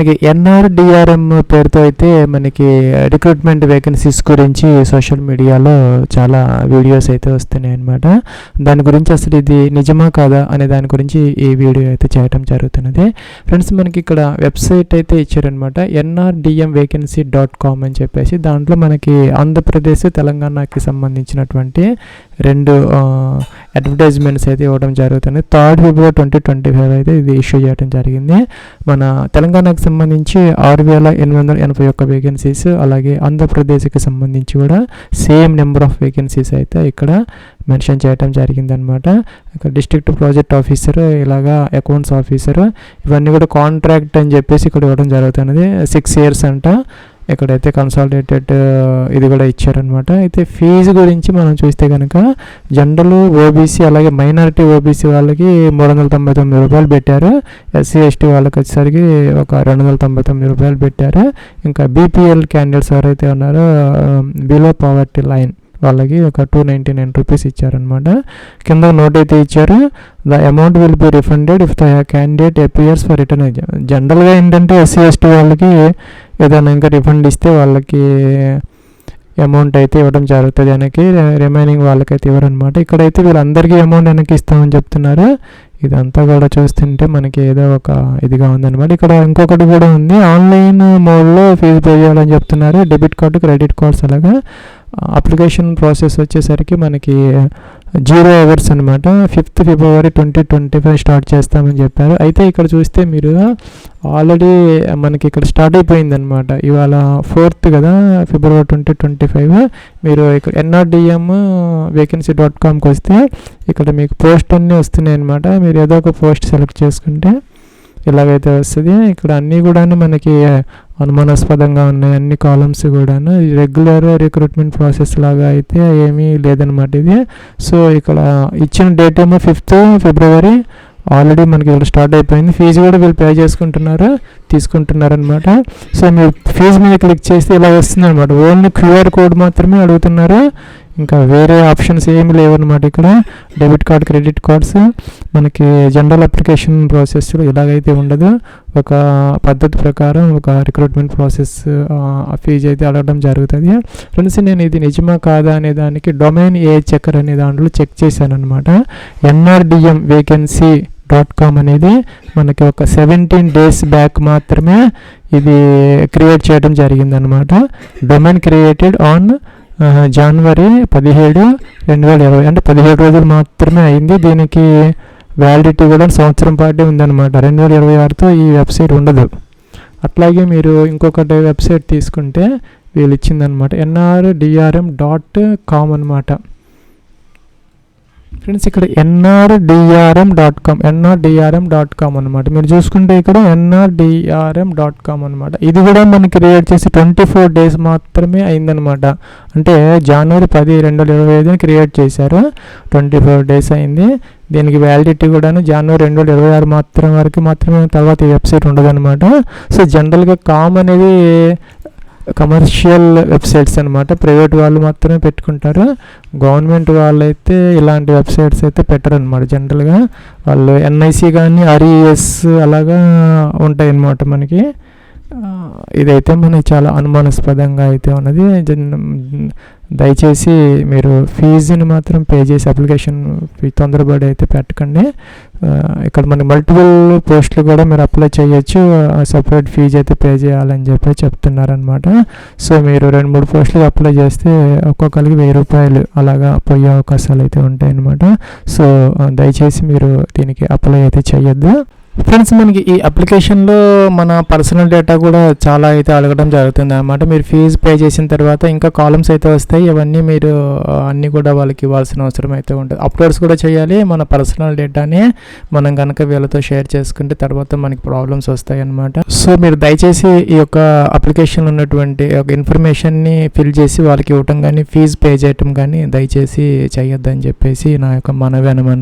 మనకి ఎన్ఆర్డిఆర్ఎం పేరుతో అయితే మనకి రిక్రూట్మెంట్ వేకెన్సీస్ గురించి సోషల్ మీడియాలో చాలా వీడియోస్ అయితే వస్తున్నాయి అనమాట దాని గురించి అసలు ఇది నిజమా కాదా అనే దాని గురించి ఈ వీడియో అయితే చేయడం జరుగుతున్నది. ఫ్రెండ్స్ మనకి ఇక్కడ వెబ్సైట్ అయితే ఇచ్చారనమాట ఎన్ఆర్డిఎం వేకెన్సీ డాట్ కామ్ అని చెప్పేసి. దాంట్లో మనకి ఆంధ్రప్రదేశ్ తెలంగాణకి సంబంధించినటువంటి రెండు అడ్వర్టైజ్మెంట్స్ అయితే ఇవ్వడం జరుగుతుంది. Third February twenty twenty five అయితే ఇది ఇష్యూ చేయడం జరిగింది. మన తెలంగాణకు సంబంధించి ఆరు వేల ఎనిమిది వందల ఎనభై ఒక్క వేకెన్సీస్ అలాగే ఆంధ్రప్రదేశ్కి సంబంధించి కూడా సేమ్ నెంబర్ ఆఫ్ వేకెన్సీస్ అయితే ఇక్కడ మెన్షన్ చేయడం జరిగిందనమాట ఇక్కడ డిస్ట్రిక్ట్ ప్రాజెక్ట్ ఆఫీసర్ ఇలాగా అకౌంట్స్ ఆఫీసర్ ఇవన్నీ కూడా కాంట్రాక్ట్ అని చెప్పేసి ఇక్కడ ఇవ్వడం జరుగుతున్నది. సిక్స్ ఇయర్స్ అంట. ఇక్కడైతే కన్సాలిడేటెడ్ uh, ఇది కూడా ఇచ్చారనమాట అయితే ఫీజు గురించి మనం చూస్తే కనుక జనరల్ ఓబీసీ అలాగే మైనారిటీ ఓబీసీ వాళ్ళకి మూడు వందల తొంభై తొమ్మిది రూపాయలు పెట్టారు. ఎస్సీ ఎస్టీ వాళ్ళకి వచ్చేసరికి ఒక రెండు వందల తొంభై తొమ్మిది రూపాయలు పెట్టారు. ఇంకా బీపీఎల్ క్యాండిడేట్స్ ఎవరైతే ఉన్నారో బిలో పావర్టీ లైన్ వాళ్ళకి ఒక టూ నైంటీ నైన్ రూపీస్ ఇచ్చారనమాట కింద నోట్ అయితే ఇచ్చారు the amount will be refunded if the candidate appears for return జనరల్గా ఏంటంటే ఎస్సీ ఎస్టీ వాళ్ళకి ఏదైనా ఇంకా రిఫండ్ ఇస్తే వాళ్ళకి అమౌంట్ అయితే ఇవ్వడం జరుగుతుంది వెనక్కి రిమైనింగ్ వాళ్ళకైతే ఇవ్వరనమాట ఇక్కడైతే వీళ్ళందరికీ అమౌంట్ వెనక్కి ఇస్తామని చెప్తున్నారు. ఇదంతా కూడా చూస్తుంటే మనకి ఏదో ఒక ఇదిగా ఉందన్నమాట. ఇక్కడ ఇంకొకటి కూడా ఉంది. ఆన్లైన్ మోడ్లో ఫీజు పే చేయాలని చెప్తున్నారు. డెబిట్ కార్డు క్రెడిట్ కార్డ్స్ అలాగా. అప్లికేషన్ ప్రాసెస్ వచ్చేసరికి మనకి జీరో అవర్స్ అనమాట fifth February twenty twenty five start చేస్తామని చెప్పారు. అయితే ఇక్కడ చూస్తే మీరు ఆల్రెడీ మనకి ఇక్కడ స్టార్ట్ అయిపోయింది అనమాట ఇవాళ ఫోర్త్ కదా ఫిబ్రవరి ట్వంటీ ట్వంటీ ఫైవ్. మీరు ఇక్కడ ఎన్ఆర్డిఎం వేకెన్సీ డాట్ కామ్కి వస్తే ఇక్కడ మీకు పోస్ట్ అన్నీ వస్తున్నాయి అనమాట మీరు ఏదో ఒక పోస్ట్ సెలెక్ట్ చేసుకుంటే ఇలాగైతే వస్తుంది ఇక్కడ అన్నీ కూడా మనకి అనుమానాస్పదంగా ఉన్నాయి. అన్ని కాలమ్స్ కూడాను. రెగ్యులర్ రిక్రూట్మెంట్ ప్రాసెస్ లాగా అయితే ఏమీ లేదనమాట ఇది. సో ఇక్కడ ఇచ్చిన డేట్ ఏమో ఫిఫ్త్ ఫిబ్రవరి. ఆల్రెడీ మనకి ఇక్కడ స్టార్ట్ అయిపోయింది. ఫీజు కూడా వీళ్ళు పే చేసుకుంటున్నారు తీసుకుంటున్నారు అనమాట సో మీరు ఫీజు మీద క్లిక్ చేస్తే ఇలా వస్తుంది అనమాట ఓన్లీ క్యూఆర్ కోడ్ మాత్రమే అడుగుతున్నారు. ఇంకా వేరే ఆప్షన్స్ ఏమి లేవన్నమాట ఇక్కడ. డెబిట్ కార్డ్ క్రెడిట్ కార్డ్స్ మనకి జనరల్ అప్లికేషన్ ప్రాసెస్ ఇలాగైతే ఉండదు ఒక పద్ధతి ప్రకారం ఒక రిక్రూట్మెంట్ ప్రాసెస్ ఫీజు అయితే అడగడం జరుగుతుంది. ఫ్రెండ్స్ నేను ఇది నిజమా కాదా అనే దానికి డొమైన్ ఏ చెక్కర్ అనే దాంట్లో చెక్ చేశాను అనమాట ఎన్ఆర్డిఎం వేకెన్సీ డాట్ కామ్ అనేది మనకి ఒక సెవెంటీన్ డేస్ బ్యాక్ మాత్రమే ఇది క్రియేట్ చేయడం జరిగిందనమాట డొమైన్ క్రియేటెడ్ ఆన్ జనవరి పదిహేడు రెండు వేల ఇరవై. అంటే పదిహేడు రోజులు మాత్రమే అయింది. దీనికి వ్యాలిడిటీ కూడా సంవత్సరం పాటే ఉందన్నమాట. రెండు వేల ఇరవై ఆరుతో ఈ వెబ్సైట్ ఉండదు. అట్లాగే మీరు ఇంకొకటి వెబ్సైట్ తీసుకుంటే వీళ్ళు ఇచ్చిందనమాట ఎన్ఆర్డిఆర్ఎం డాట్ కామ్ అనమాట ఫ్రెండ్స్ ఇక్కడ NRDRM dot com NRDRM dot com అనమాట మీరు చూసుకుంటే ఇక్కడ ఎన్ఆర్డిఆర్ఎం డాట్ కామ్ అనమాట ఇది కూడా మనకి క్రియేట్ చేసి ట్వంటీ ఫోర్ డేస్ మాత్రమే అయిందనమాట అంటే జనవరి పది రెండు వేల ఇరవై ఐదుని క్రియేట్ చేశారు. ట్వంటీ ఫోర్ డేస్ అయింది. దీనికి వ్యాలిడిటీ కూడాను జనవరి రెండు వేల ఇరవై ఆరు మాత్రం వరకు మాత్రమే తర్వాత ఈ వెబ్సైట్ ఉండదన్నమాట. సో జనరల్గా కామ్ అనేది కమర్షియల్ వెబ్సైట్స్ అనమాట ప్రైవేట్ వాళ్ళు మాత్రమే పెట్టుకుంటారు. గవర్నమెంట్ వాళ్ళు అయితే ఇలాంటి వెబ్సైట్స్ అయితే పెట్టరు అనమాట జనరల్గా. వాళ్ళు ఎన్ఐసి కానీ ఆర్ఈఎస్ అలాగా ఉంటాయి అన్నమాట మనకి ఇదైతే మనకి చాలా అనుమానాస్పదంగా అయితే ఉన్నది. దయచేసి మీరు ఫీజుని మాత్రం పే చేసి అప్లికేషన్ తొందరపడి అయితే పెట్టకండి. ఇక్కడ మన మల్టిపుల్ పోస్టులు కూడా మీరు అప్లై చేయొచ్చు. సపరేట్ ఫీజు అయితే పే చేయాలని చెప్పి చెప్తున్నారనమాట సో మీరు రెండు మూడు పోస్టులు అప్లై చేస్తే ఒక్కొక్కరికి వెయ్యి రూపాయలు అలాగా పోయే అవకాశాలు అయితే ఉంటాయన్నమాట. సో దయచేసి మీరు దీనికి అప్లై అయితే చేయొద్దు. ఫ్రెండ్స్ మనకి ఈ అప్లికేషన్లో మన పర్సనల్ డేటా కూడా చాలా అయితే అడగడం జరుగుతుంది అనమాట మీరు ఫీజు పే చేసిన తర్వాత ఇంకా కాలమ్స్ అయితే వస్తాయి. ఇవన్నీ మీరు అన్నీ కూడా వాళ్ళకి ఇవ్వాల్సిన అవసరం అయితే ఉంటుంది. అప్లోడ్స్ కూడా చేయాలి. మన పర్సనల్ డేటాని మనం కనుక వీళ్ళతో షేర్ చేసుకుంటే తర్వాత మనకి ప్రాబ్లమ్స్ వస్తాయి అనమాట సో మీరు దయచేసి ఈ యొక్క అప్లికేషన్ ఉన్నటువంటి ఒక ఇన్ఫర్మేషన్ని ఫిల్ చేసి వాళ్ళకి ఇవ్వటం కానీ ఫీజు పే చేయటం కానీ దయచేసి చేయొద్దని చెప్పేసి నా యొక్క మనవి అనమాట